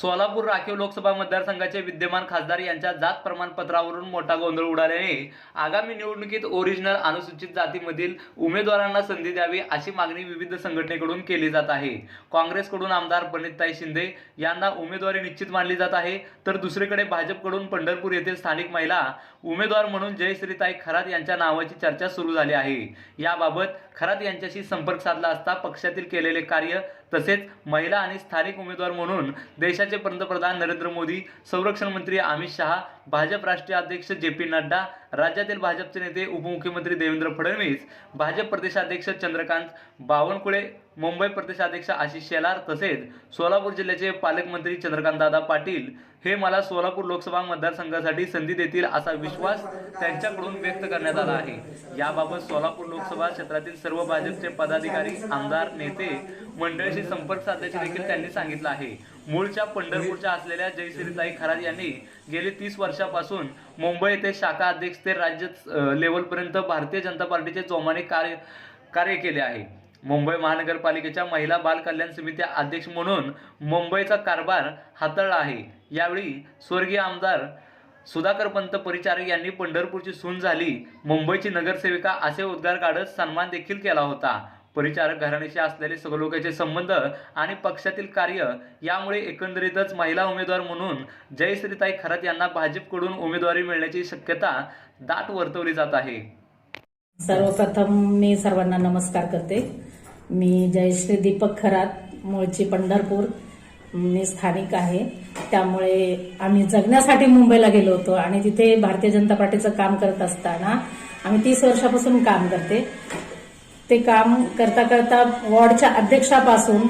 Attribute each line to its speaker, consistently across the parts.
Speaker 1: सोलापूर राखीव लोकसभा मतदारसंघाचे विद्यमान खासदार यांच्या जात प्रमाणपत्रावरून मोठा गोंधळ उडाल्याने आगामी निवडणुकीत ओरिजिनल अनुसूचित जातीमधील उमेदवारांना संधी द्यावी अशी मागणी विविध संघटनेकडून केली जात आहे. काँग्रेसकडून आमदार पंडितताई शिंदे यांना उमेदवारी निश्चित मानली जात आहे. तर दुसरीकडे भाजपकडून पंढरपूर येथील स्थानिक महिला उमेदवार म्हणून जयश्रीताई खरात यांच्या नावाची चर्चा सुरू झाली आहे. याबाबत खरात यांच्याशी संपर्क साधला असता पक्षातील केलेले कार्य तसेच महिला आणि स्थानिक उमेदवार म्हणून देशाचे पंतप्रधान नरेंद्र मोदी संरक्षण मंत्री अमित शहा भाजप राष्ट्रीय अध्यक्ष जे पी नड्डा राज्यातील भाजपचे नेते उपमुख्यमंत्री देवेंद्र फडणवीस भाजप प्रदेशाध्यक्ष चंद्रकांत बावनकुळे मुंबई प्रदेशाध्यक्ष आशिष शेलार तसेच सोलापूर जिल्ह्याचे पालकमंत्री चंद्रकांतदादा पाटील हे मला सोलापूर लोकसभा मतदारसंघासाठी संधी देतील असा विश्वास त्यांच्याकडून व्यक्त करण्यात आला आहे. याबाबत सोलापूर लोकसभा क्षेत्रातील सर्व भाजपचे पदाधिकारी आमदार नेते मंडळीशी संपर्क साधल्याचे देखील त्यांनी सांगितलं आहे. मूळच्या पंढरपूरच्या असलेल्या जयश्रीताई खरात यांनी गेली तीस वर्षापासून मुंबई येथे शाखा अध्यक्ष ते राज्य लेवलपर्यंत भारतीय जनता पार्टीचे जोमाने कार्य कार्य केले आहे. मुंबई महानगरपालिकेच्या महिला बाल कल्याण समिती अध्यक्ष म्हणून मुंबईचा कारभार हाताळला आहे. यावेळी स्वर्गीय आमदार सुधाकर पंत परिचारक यांनी पंढरपूरची सून झाली. मुंबईची नगरसेविका असे उद्गार काढत सन्मान देखील केला होता. परिचारक घराण्याशी असलेले सगलोकाचे संबंध आणि पक्षातील कार्य यामुळे एकंदरीतच महिला उमेदवार म्हणून जयश्रीताई खरात यांना भाजपकडून उमेदवारी मिळण्याची शक्यता दाट वर्तवली जात आहे.
Speaker 2: सर्वप्रथम मी सर्वांना नमस्कार करते. मी जयश्री दीपक खरात मूळची पंढरपूर मी स्थानिक आहे. त्यामुळे आम्ही जगण्यासाठी मुंबईला गेलो होतो आणि तिथे भारतीय जनता पार्टीचं काम करत असताना आम्ही तीस वर्षापासून काम करते. ते काम करता करता वॉर्डच्या अध्यक्षापासून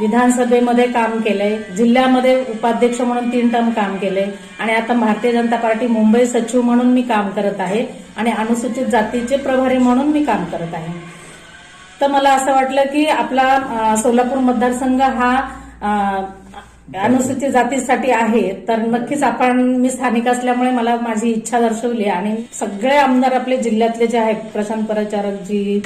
Speaker 2: विधानसभेमध्ये काम केलंय जिल्ह्यामध्ये उपाध्यक्ष म्हणून तीन टर्म काम केलंय आणि आता भारतीय जनता पार्टी मुंबई सचिव म्हणून मी काम करत आहे आणि अनुसूचित जातीचे प्रभारी म्हणून मी काम करत आहे. तर मला असं वाटलं की आपला सोलापूर मतदारसंघ हा अनुसूचित जातीसाठी आहे. तर नक्कीच आपण मी स्थानिक असल्यामुळे मला माझी इच्छा दर्शवली आणि सगळे आमदार आपले जिल्ह्यातले जे आहेत प्रशांत परचारक जी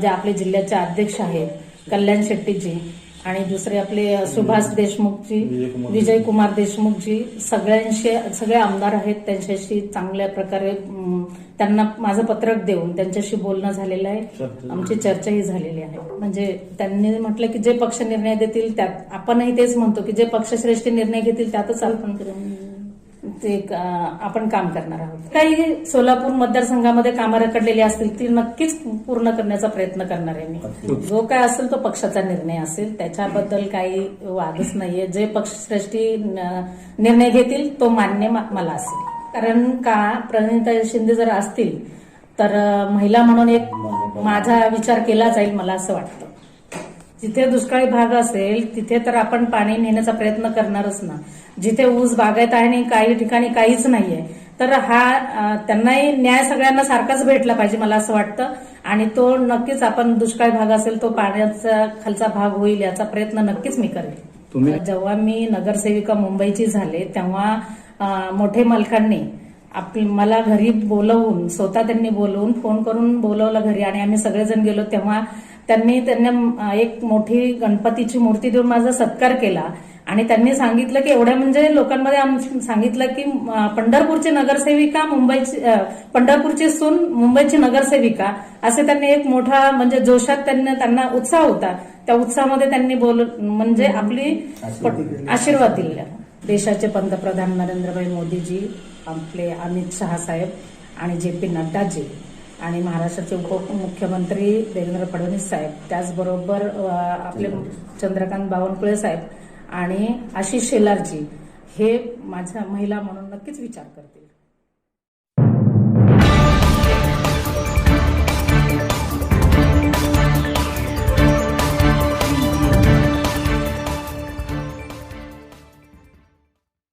Speaker 2: जे आपले जिल्ह्याचे अध्यक्ष आहेत कल्याण शेट्टीजी आणि दुसरे आपले सुभाष देशमुखजी विजय कुमार देशमुखजी सगळ्यांशी सगळे आमदार आहेत त्यांच्याशी चांगल्या प्रकारे त्यांना माझं पत्रक देऊन त्यांच्याशी बोलणं झालेलं आहे. आमची चर्चाही झालेली आहे. म्हणजे त्यांनी म्हटलं की जे पक्ष निर्णय देतील त्यात आपणही तेच म्हणतो की जे पक्षश्रेष्ठ निर्णय घेतील त्यातच आपण ते आपण काम करणार आहोत. काही सोलापूर मतदारसंघामध्ये कामं रखडलेली असतील ती नक्कीच पूर्ण करण्याचा प्रयत्न करणार आहे मी. जो काय असेल तो पक्षाचा निर्णय असेल. त्याच्याबद्दल काही वादच नाहीये. जे पक्षश्रेष्ठी निर्णय घेतील तो मान्य मला असेल. कारण का? प्रणिता शिंदे जर असतील तर महिला म्हणून एक माझा विचार केला जाईल मला असं वाटतं. जिथे दुष्काळी भाग असेल तिथे तर आपण पाणी नेण्याचा प्रयत्न करणारच ना. जिथे ऊस बागायत आहे आणि काही ठिकाणी काहीच नाहीये तर हा त्यांनाही न्याय सगळ्यांना सारखाच भेटला पाहिजे मला असं वाटतं. आणि तो नक्कीच आपण दुष्काळी भाग असेल तो पाण्याचा खालचा भाग होईल याचा प्रयत्न नक्कीच मी करेल. जेव्हा मी नगरसेविका मुंबईची झाले तेव्हा मोठे मालकांनी आपली मला घरी बोलवून स्वतः त्यांनी बोलवून फोन करून बोलवलं घरी आणि आम्ही सगळेजण गेलो तेव्हा त्यांनी त्यांना एक मोठी गणपतीची मूर्ती देऊन माझा सत्कार केला. आणि त्यांनी सांगितलं की एवढ्या म्हणजे लोकांमध्ये सांगितलं की पंढरपूरची नगरसेविका मुंबईची पंढरपूरची सून मुंबईची नगरसेविका असे त्यांनी एक मोठा म्हणजे जोशात त्यांना त्यांना उत्साह होता. त्या उत्साहामध्ये त्यांनी बोल म्हणजे आपली आशीर्वाद दिले देशाचे पंतप्रधान नरेंद्रभाई मोदीजी आपले अमित शहा साहेब आणि जे पी नड्डाजी. आणि महाराष्ट्राचे उपमुख्यमंत्री देवेंद्र फडणवीस साहेब. त्याचबरोबर आपले चंद्रकांत बावनकुळे साहेब आणि आशिष शेलारजी. हे माझ्या महिला म्हणून नक्कीच विचार करते